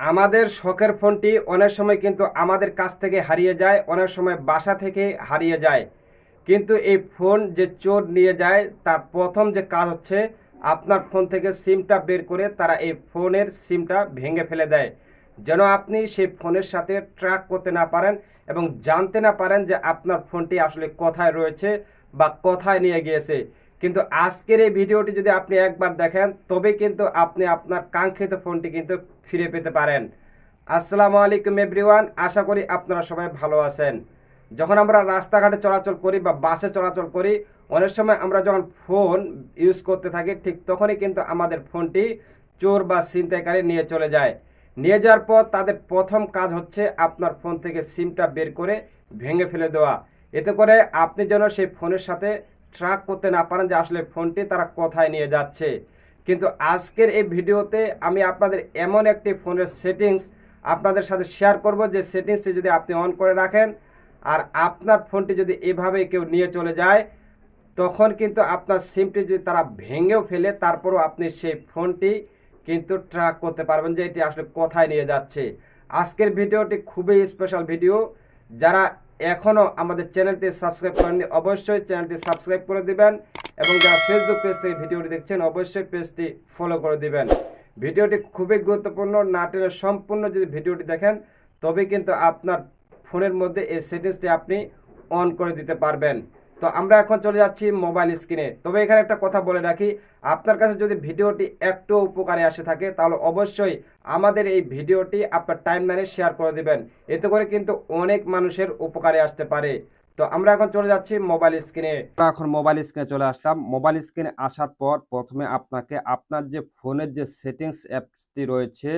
আমাদের শখের ফোনটি অনেক সময় কিন্তু আমাদের কাছ থেকে হারিয়ে যায়, অনেক সময় বাসা থেকে হারিয়ে যায়। কিন্তু এই ফোন যে চোর নিয়ে যায়, তার প্রথম যে কাজ হচ্ছে আপনার ফোন থেকে সিমটা বের করে তারা এই ফোনের সিমটা ভেঙে ফেলে দেয়। যেন আপনি সেই ফোনের সাথে ট্র্যাক করতে না পারেন এবং জানতে না পারেন যে আপনার ফোনটি আসলে কোথায় রয়েছে বা কোথায় নিয়ে গিয়েছে। কিন্তু আজকের এই ভিডিওটি যদি আপনি একবার দেখেন, তবে কিন্তু আপনি আপনার কাঙ্ক্ষিত ফোনটি কিন্তু ফিরে পেতে পারেন। আসসালামু আলাইকুম এভরিওয়ান, আশা করি আপনারা সবাই ভালো আছেন। যখন আমরা রাস্তাঘাটে চলাচল করি বা বাসে চলাচল করি, অনেক সময় আমরা যখন ফোন ইউজ করতে থাকি, ঠিক তখনই কিন্তু আমাদের ফোনটি চোর বা ছিনতাইকারী নিয়ে চলে যায়। নিয়ে যাওয়ার পর তাদের প্রথম কাজ হচ্ছে আপনার ফোন থেকে সিমটা বের করে ভেঙে ফেলে দেওয়া। এতে করে আপনি যেন সেই ফোনের সাথে ট্র্যাক করতে না পারেন যে আসলে ফোনটি তারা কোথায় নিয়ে যাচ্ছে। কিন্তু আজকের এই ভিডিওতে আমি আপনাদের এমন একটি ফোনের সেটিংস আপনাদের সাথে শেয়ার করব যে সেটিংসটি যদি আপনি অন করে রাখেন আর আপনার ফোনটি যদি এভাবে কেউ নিয়ে চলে যায়, তখন কিন্তু আপনার সিমটি যদি তারা ভেঙেও ফেলে, তারপরও আপনি সেই ফোনটি কিন্তু ট্র্যাক করতে পারবেন যে এটি আসলে কোথায় নিয়ে যাচ্ছে। আজকের ভিডিওটি খুবই স্পেশাল ভিডিও যারা এখনও আমাদের চ্যানেলটি সাবস্ক্রাইব করেননি, অবশ্যই চ্যানেলটি সাবস্ক্রাইব করে দিবেন এবং যারা ফেসবুক পেজ থেকে ভিডিওটি দেখছেন, অবশ্যই পেজটি ফলো করে দিবেন। ভিডিওটি খুবই গুরুত্বপূর্ণ, না টেনে সম্পূর্ণ যদি ভিডিওটি দেখেন তবে কিন্তু আপনার ফোনের মধ্যে এই সেটিংসটি আপনি অন করে দিতে পারবেন। তো আমরা এখন চলে যাচ্ছি মোবাইল স্ক্রিনে তবে এখানে একটা কথা বলে রাখি, আপনার কাছে যদি ভিডিওটি একটু উপকারে আসে থাকে, তাহলে অবশ্যই আমাদের এই ভিডিওটি আপনার টাইম লাইনে শেয়ার করে দিবেন। এতে করে কিন্তু অনেক মানুষের উপকারে আসতে পারে। তো আমরা এখন চলে যাচ্ছি মোবাইল স্ক্রিনে আমরা এখন মোবাইল স্ক্রিনে চলে আসলাম। মোবাইল স্ক্রিনে আসার পর প্রথমে আপনাকে আপনার যে ফোনের যে সেটিংস অ্যাপসটি রয়েছে,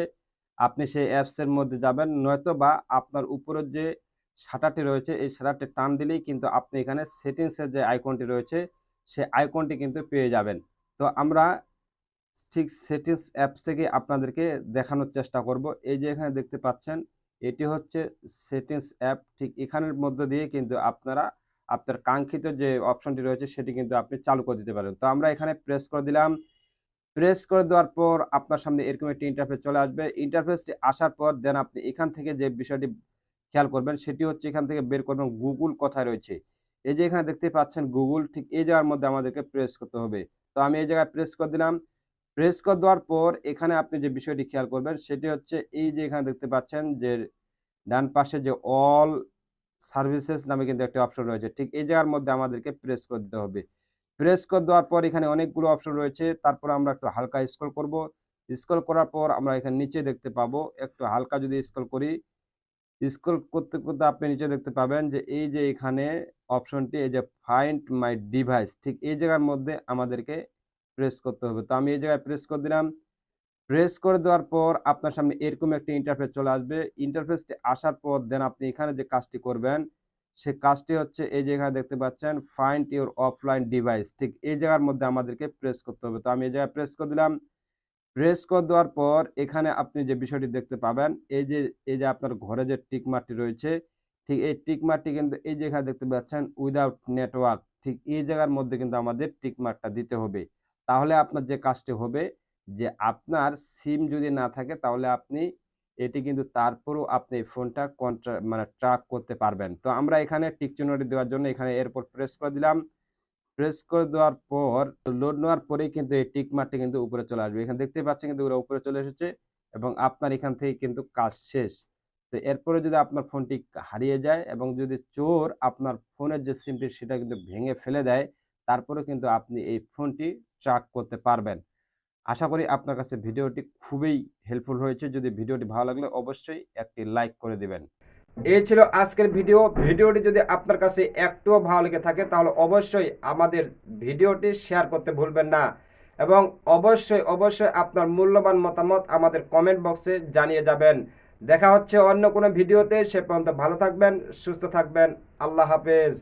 আপনি সেই অ্যাপসের মধ্যে যাবেন। নয়তো বা আপনার উপরের যে শাটারটি রয়েছে, এই শাটারটি টান দিলেই কিন্তু আপনি এখানে সেটিংসের যে আইকনটি রয়েছে সেই আইকনটি কিন্তু পেয়ে যাবেন। তো আমরা ঠিক সেটিংস অ্যাপস থেকে আপনাদেরকে দেখানোর চেষ্টা করব। এই যে এখানে দেখতে পাচ্ছেন, এটি হচ্ছে সেটিংস অ্যাপ। ঠিক এখানের মধ্য দিয়ে কিন্তু আপনারা, আপনার কাঙ্ক্ষিত যে অপশনটি রয়েছে, সেটি কিন্তু আপনি চালু করে দিতে পারেন। তো আমরা এখানে প্রেস করে দিলাম। প্রেস করে দেওয়ার পর আপনার সামনে এরকম একটি ইন্টারফেস চলে আসবে। ইন্টারফেসটি আসার পর দেন আপনি এখান থেকে যে বিষয়টি খেয়াল করবেন, সেটি হচ্ছে এখান থেকে বের করবেন গুগল কোথায় রয়েছে। এই যে এখানে দেখতে পাচ্ছেন গুগল, ঠিক এই জায়গার মধ্যে আমাদেরকে প্রেস করতে হবে। তো আমি এই জায়গায় প্রেস করে দিলাম। প্রেস করে দেওয়ার পর এখানে আপনি যে বিষয়টি খেয়াল করবেন, সেটি হচ্ছে এই যে এখানে দেখতে পাচ্ছেন যে ডান পাশে যে অল সার্ভিসেস নামে কিন্তু একটা অপশন রয়েছে, ঠিক এই জায়গার মধ্যে আমাদেরকে প্রেস করে দিতে হবে। প্রেস করে দেওয়ার পর এখানে অনেকগুলো অপশন রয়েছে, তারপর আমরা একটু হালকা স্ক্রল করব। স্ক্রল করার পর আমরা এখানে নিচে দেখতে পাবো, একটু হালকা যদি স্ক্রল করি স্ক্রল করতে করতে আপনি নিচে দেখতে পাবেন যে এই যে এখানে অপশনটি এই যে ফাইন্ড মাই ডিভাইস ঠিক এই জায়গার মধ্যে আমাদেরকে প্রেস করতে হবে। তো আমি এই জায়গায় প্রেস করে দিলাম। প্রেস করে দেওয়ার পর আপনার সামনে এরকম একটি ইন্টারফেস চলে আসবে। ইন্টারফেসটি আসার পর দেন আপনি এখানে যে কাজটি করবেন, সে কাজটি হচ্ছে এই যে এখানে দেখতে পাচ্ছেন ফাইন্ড ইউর অফলাইন ডিভাইস ঠিক এই জায়গার মধ্যে আমাদেরকে প্রেস করতে হবে। তো আমি এই জায়গায় প্রেস করে দিলাম। প্রেস করে দেওয়ার পর এখানে আপনি যে বিষয়টি দেখতে পাবেন, এই যে এই যে আপনার ঘরে যে টিক মার্কটি রয়েছে, ঠিক এই টিক মার্কটি কিন্তু এই যে এখানে দেখতে পাচ্ছেন উইদাউট নেটওয়ার্ক ঠিক এই জায়গার মধ্যে কিন্তু আমাদের টিক মার্কটা দিতে হবে। তাহলে আপনার যে কাজটি হবে, যে আপনার সিম যদি না থাকে, তাহলে আপনি এটি কিন্তু তারপরও আপনি ফোনটা কন্ট্রা মানে ট্র্যাক করতে পারবেন। তো আমরা এখানে টিক চিহ্নটি দেওয়ার জন্য এখানে এরপর প্রেস করে দিলাম। প্রেস করে দেওয়ার পর লোড নেওয়ার পরেই কিন্তু এই টিক মার্কটি কিন্তু উপরে চলে আসবে। এখানে দেখতে পাচ্ছেন কিন্তু ওরা উপরে চলে এসেছে এবং আপনার এখান থেকে কিন্তু কাজ শেষ। তো এরপরে যদি আপনার ফোনটি হারিয়ে যায় এবং যদি চোর আপনার ফোনের যে সিমটি সেটা কিন্তু ভেঙে ফেলে দেয় তারপরে কিন্তু আপনি এই ফোনটি ট্র্যাক করতে পারবেন। আশা করি আপনার কাছে ভিডিওটি খুবই হেল্পফুল হয়েছে। যদি ভিডিওটি ভালো লাগলে অবশ্যই একটি লাইক করে দিবেন। এই ছিল আজকের ভিডিও। ভিডিওটি যদি আপনার কাছে একটুও ভালো লেগে থাকে, তাহলে অবশ্যই আমাদের ভিডিওটি শেয়ার করতে ভুলবেন না। এবং অবশ্যই অবশ্যই আপনার মূল্যবান মতামত আমাদের কমেন্ট বক্সে জানিয়ে যাবেন। দেখা হচ্ছে অন্য কোনো ভিডিওতে, সে পর্যন্ত ভালো থাকবেন, সুস্থ থাকবেন। আল্লাহ হাফেজ।